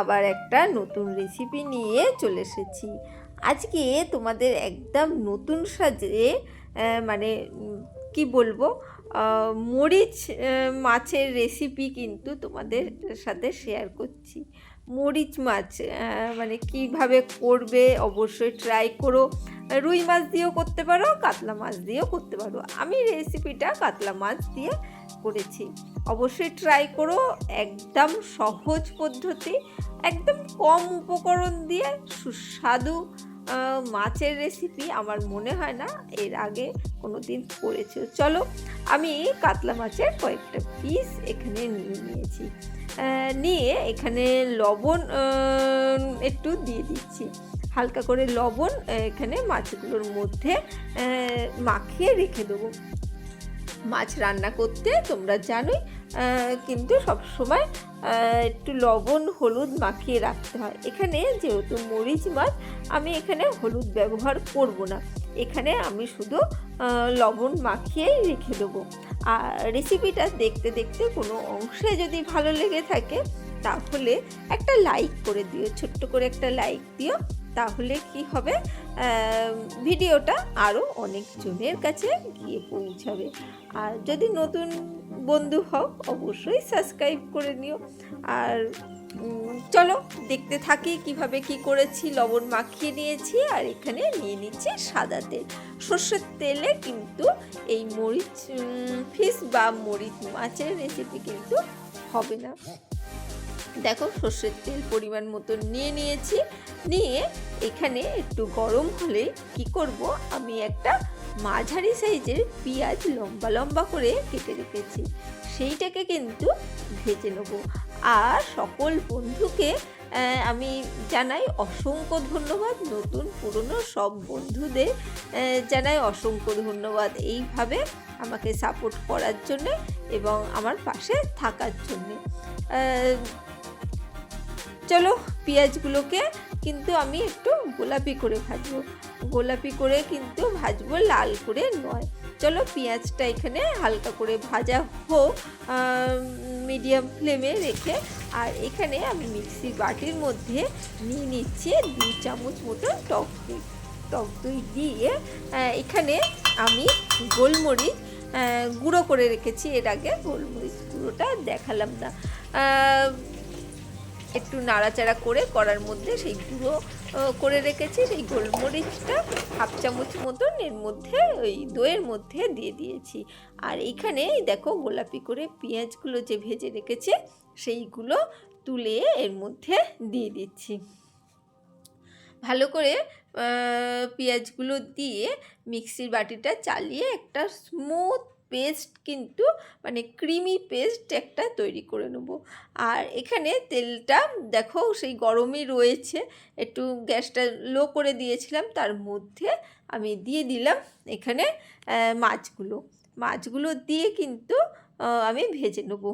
আবার একটা নতুন রেসিপি নিয়ে চলে এসেছি। আজকে তোমাদের একদম নতুন সাজে মানে কি বলব মরিচ মাছের রেসিপি কিন্তু তোমাদের সাথে শেয়ার করছি। মরিচ মাছ মানে কীভাবে করবে অবশ্যই ট্রাই করো। রুই মাছ দিয়েও করতে পারো, কাতলা মাছ দিয়েও করতে পারো। আমি রেসিপিটা কাতলা মাছ দিয়ে করেছি। অবশ্যই ট্রাই করো, একদম সহজ পদ্ধতি, একদম কম উপকরণ দিয়ে সুস্বাদু মাছের রেসিপি আমার মনে হয় না, এর আগে কোনো দিন করেছ চলো, আমি কাতলা মাছের কয়েকটা পিস এখানে নিয়ে নিয়েছি। নিয়ে এখানে লবণ একটু দিয়ে দিচ্ছি। হালকা করে লবণ এখানে মাছগুলোর মধ্যে মাখিয়ে রেখে দেবো। মাছ রান্না করতে তোমরা জানোই কিন্তু সবসময় একটু লবণ, হলুদ মাখিয়ে রাখতে হয়। এখানে যেহেতু মরিচ মাছ, আমি এখানে হলুদ ব্যবহার করব না। এখানে আমি শুধু লবণ মাখিয়েই রেখে দেবো। আর রেসিপিটা দেখতে দেখতে কোনো অংশে যদি ভালো লেগে থাকে, তাহলে একটা লাইক করে দিও। ছোট্ট করে একটা লাইক দিও। তাহলে কি হবে? ভিডিওটা আরও অনেকজনের কাছে গিয়ে পৌঁছাবে। আর যদি নতুন বন্ধু হও, অবশ্যই সাবস্ক্রাইব করে নিও। আর চলো, দেখতে থাকি কীভাবে কি করেছি, লবণ মাখিয়ে নিয়েছি, আর এখানে নিয়ে নিচ্ছি সাদা তেল। সর্ষের তেলে কিন্তু এই মরিচ ফিস বা মরিচ মাছের রেসিপি কিন্তু হবে না। দেখো, সর্ষের তেল পরিমাণ মতো নিয়ে নিয়েছি। নিয়ে এখানে একটু গরম হলে কি করব, আমি একটা মাঝারি সাইজের পেঁয়াজ লম্বা লম্বা করে কেটে রেখেছি। সেইটাকে কিন্তু ভেজে নেব। আর সকল বন্ধুকে আমি জানাই অসংখ্য ধন্যবাদ। নতুন, পুরনো সব বন্ধুদের জানাই অসংখ্য ধন্যবাদ এইভাবে আমাকে সাপোর্ট করার জন্যে এবং আমার পাশে থাকার জন্যে। চলো পেঁয়াজগুলোকে কিন্তু আমি একটু গোলাপি করে ভাজবো। গোলাপি করে কিন্তু ভাজবো, লাল করে নয়। চলো পেঁয়াজটা এখানে হালকা করে ভাজা হোক মিডিয়াম ফ্লেমে রেখে, আর এখানে আমি মিক্সির বাটির মধ্যে নিয়ে নিচ্ছি দু চামচ মতো টক দই। টক দই দিয়ে এখানে আমি গোলমরিচ গুঁড়ো করে রেখেছি। এর আগে গোলমরিচ গুঁড়োটা দেখালাম না। একটু নাড়াচাড়া করে করার মধ্যে সেই গুঁড়ো করে রেখেছি। সেই গোলমরিচটা হাফ চামচ মতন এর মধ্যে, ওই দইয়ের মধ্যে দিয়ে দিয়েছি। আর এইখানে দেখো গোলাপি করে পেঁয়াজগুলো যে ভেজে রেখেছে, সেইগুলো তুলে এর মধ্যে দিয়ে দিচ্ছি। ভালো করে পেঁয়াজগুলো দিয়ে মিক্সির বাটিটা চালিয়ে একটা স্মুথ পেস্ট কিন্তু মানে ক্রিমি পেস্ট একটা তৈরি করে নেব। আর এখানে তেলটা দেখো সেই গরমই রয়েছে, একটু গ্যাসটা লো করে দিয়েছিলাম, তার মধ্যে আমি দিয়ে দিলাম এখানে মাছগুলো। মাছগুলো দিয়ে কিন্তু আমি ভেজে নেব।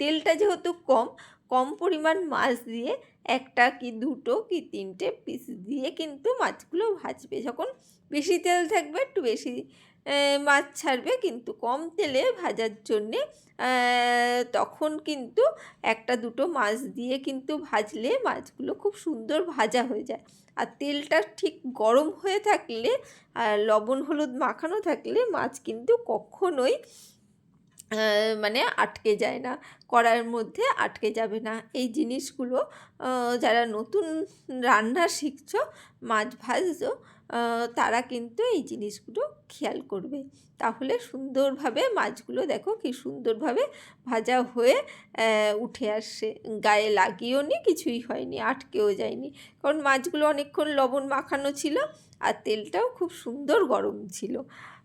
তেলটা যেহেতু কম কম পরিমাণ মাছ দিয়ে একটা কি দুটো কি তিনটে পিস দিয়ে কিন্তু মাছগুলো ভাজবে। যখন বেশি তেল থাকবে, একটু বেশি মাছ ছাড়বে কিন্তু কম তেলে ভাজার জন্যে তখন কিন্তু একটা দুটো মাছ দিয়ে কিন্তু ভাজলে মাছগুলো খুব সুন্দর ভাজা হয়ে যায়। আর তেলটা ঠিক গরম হয়ে থাকলে আর লবণ হলুদ মাখানো থাকলে মাছ কিন্তু কখনোই মানে আটকে যায় না, কড়াইয়ের মধ্যে আটকে যাবে না। এই জিনিসগুলো যারা নতুন রান্না শিখছো, মাছ ভাজছো তারা কিন্তু এই জিনিসগুলো খেয়াল করবে। তাহলে সুন্দরভাবে মাছগুলো দেখো কি সুন্দরভাবে ভাজা হয়ে উঠে আসছে। গায়ে লাগিয়েও নি, কিছুই হয়নি, আটকেও যায়নি। কারণ মাছগুলো অনেকক্ষণ লবণ মাখানো ছিল আর তেলটাও খুব সুন্দর গরম ছিল।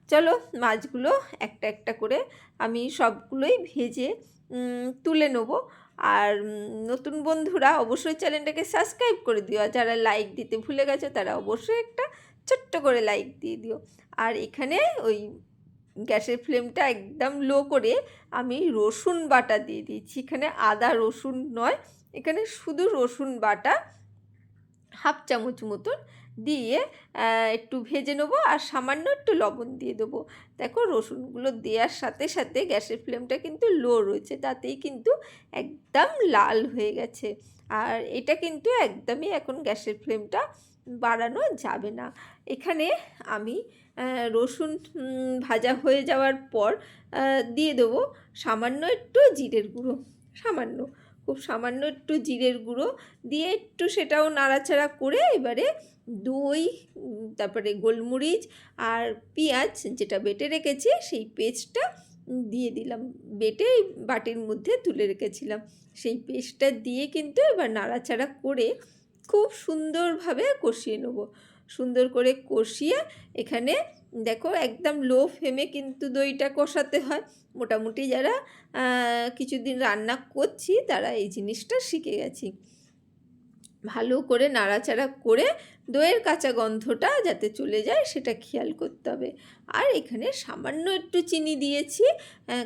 চলো মাছগুলো একটা একটা করে আমি সবগুলোই ভেজে তুলে নেব। আর নতুন বন্ধুরা অবশ্যই চ্যানেলটাকে সাবস্ক্রাইব করে দিও। আর যারা লাইক দিতে ভুলে গেছে, তারা অবশ্যই একটা ছোট্ট করে লাইক দিয়ে দিও। আর এখানে ওই গ্যাসের ফ্লেমটা একদম লো করে আমি রসুন বাটা দিয়ে দিয়েছি। এখানে আদা রসুন নয়, এখানে শুধু রসুন বাটা হাফ চামচ মতন দিয়ে একটু ভেজে নেব আর সামান্য একটু লবণ দিয়ে দেবো। দেখো রসুনগুলো দেওয়ার সাথে সাথে গ্যাসের ফ্লেমটা কিন্তু লো রয়েছে, তাতেই কিন্তু একদম লাল হয়ে গেছে। আর এটা কিন্তু একদমই এখন গ্যাসের ফ্লেমটা বাড়ানো যাবে না। এখানে আমি রসুন ভাজা হয়ে যাওয়ার পর দিয়ে দেবো সামান্য একটু জিরের গুঁড়ো, সামান্য। খুব সামান্য একটু জিরের গুঁড়ো দিয়ে একটু সেটাও নাড়াচাড়া করে এবারে দই তারপরে গোলমরিচ আর পেঁয়াজ যেটা বেটে রেখেছি সেই পেস্টটা দিয়ে দিলাম। বেটে বাটির মধ্যে তুলে রেখেছিলাম। সেই পেস্টটা দিয়ে কিন্তু এবার নাড়াচাড়া করে খুব সুন্দরভাবে কষিয়ে নেব। সুন্দর করে কষিয়ে এখানে দেখো একদম লো ফ্লেমে কিন্তু দইটা কষাতে হয়। মোটামুটি যারা কিছুদিন রান্না করছি তারা এই জিনিসটা শিখে গেছি। ভালো করে নাড়াচাড়া করে দইয়ের কাঁচা গন্ধটা যাতে চলে যায় সেটা খেয়াল করতে হবে। আর এখানে সামান্য একটু চিনি দিয়েছি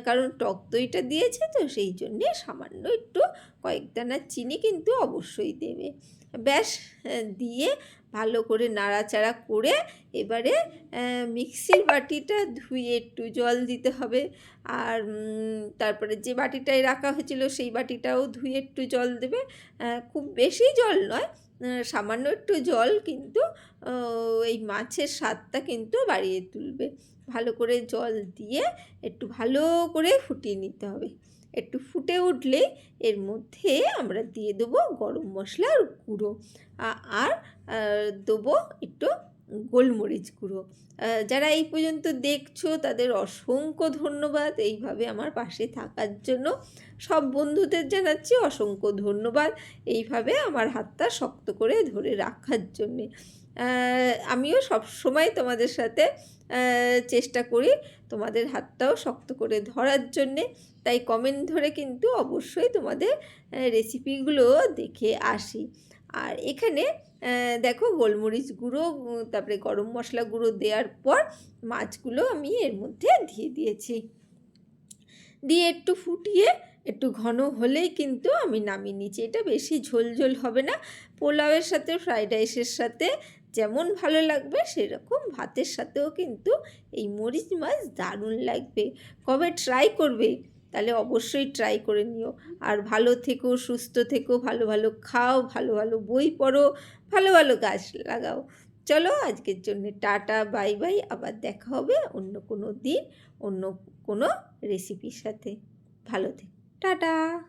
কারণ টক দইটা দিয়েছে তো সেই জন্যে সামান্য একটু কয়েক দানা চিনি কিন্তু অবশ্যই দেবে। ব্যাস দিয়ে ভালো করে নাড়াচাড়া করে এবারে মিক্সির বাটিটা ধুয়ে একটু জল দিতে হবে। আর তারপরে যে বাটিটায় রাখা হয়েছিল সেই বাটিটাও ধুয়ে একটু জল দেবে। খুব বেশি জল নয় সামান্য একটু জল কিন্তু এই মাছের স্বাদটা কিন্তু বাড়িয়ে তুলবে। ভালো করে জল দিয়ে একটু ভালো করে ফুটিয়ে নিতে হবে। একটু ফুটে উঠলে এর মধ্যে আমরা দিয়ে দেবো গরম মশলার গুঁড়ো। আর দেবো একটু গোলমরিচ গুঁড়ো। যারা এই পর্যন্ত দেখছ তাদের অসংখ্য ধন্যবাদ এইভাবে আমার পাশে থাকার জন্য। সব বন্ধুদের জানাচ্ছি অসংখ্য ধন্যবাদ এইভাবে আমার হাতটা শক্ত করে ধরে রাখার জন্যে। আমিও সব সময় তোমাদের সাথে চেষ্টা করি তোমাদের হাতটাও শক্ত করে ধরার জন্যে। তাই কমেন্ট ধরে কিন্তু অবশ্যই তোমাদের রেসিপিগুলো দেখে আসি। আর এখানে দেখো গোলমরিচ গুঁড়ো, তারপরে গরম মশলা গুঁড়ো দেওয়ার পর মাছগুলো আমি এর মধ্যে দিয়ে দিয়েছি। দিয়ে একটু ফুটিয়ে, একটু ঘন হলেই কিন্তু আমি নামিয়ে নিচ্ছি। এটা বেশি ঝোল ঝোল হবে না। পোলাওয়ের সাথে, ফ্রাইড রাইসের সাথে যেমন ভালো লাগবে, সেরকম ভাতের সাথেও কিন্তু এই মরিচ মাছ দারুণ লাগবে। কবে ট্রাই করবে? তাহলে অবশ্যই ট্রাই করে নিও। আর ভালো থেকো, সুস্থ থেকো, ভালো ভালো খাও, ভালো ভালো বই পড়ো, ভালো ভালো গাছ লাগাও। চলো আজকের জন্য টাটা, বাই বাই। আবার দেখা হবে অন্য কোনো দিন, অন্য কোনো রেসিপির সাথে। ভালো থেকো। টাটা!